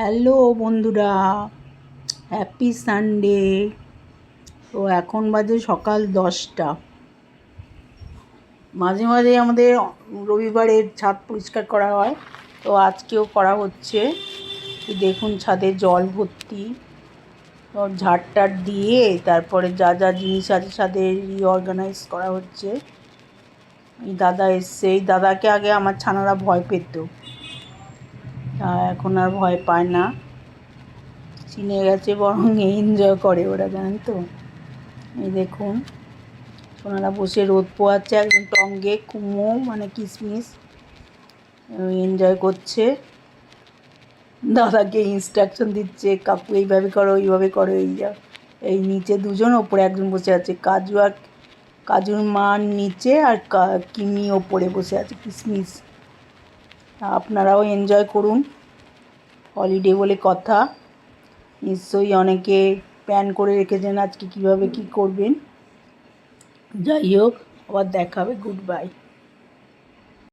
Hello বন্ধুরা, happy Sunday. তো এখন বাজে সকাল দশটা। মাঝে মাঝে আমাদের রবিবারের ছাদ পরিষ্কার করা হয়, তো আজকেও করা হচ্ছে। দেখুন ছাদে জল ভর্তি। ঝাড় টাড় দিয়ে তারপরে যা যা জিনিস আছে ছাদে রিঅর্গানাইজ করা হচ্ছে। দাদা এসছে। এই দাদাকে আগে আমার ছানারা ভয় পেত। এখন আর ভয় পায় না। চিনে গেছে বরং এনজয় করে ওরা, জানেন তো? এই দেখুন, সোনারা বসে রোদ পোয়াচ্ছে, একদম টঙ্গে, কুমো মানে কিশমিশ এনজয় করছে। দাদাকে ইনস্ট্রাকশন দিচ্ছে, কাকু এইভাবে করো এইভাবে করো, এই যা। এই নিচে দুজন, ওপরে একজন বসে আছে। কাজু আর, কাজুর মা নিচে আর কিমি ওপরে বসে আছে কিশমিশ আপনারাও এনজয় করুন। হলিডে বলে কথা। নিশ্চয়ই অনেকে প্ল্যান করে রেখেছেন আজকে কীভাবে কি করবেন। যাই হোক, আবার দেখাবে। Good bye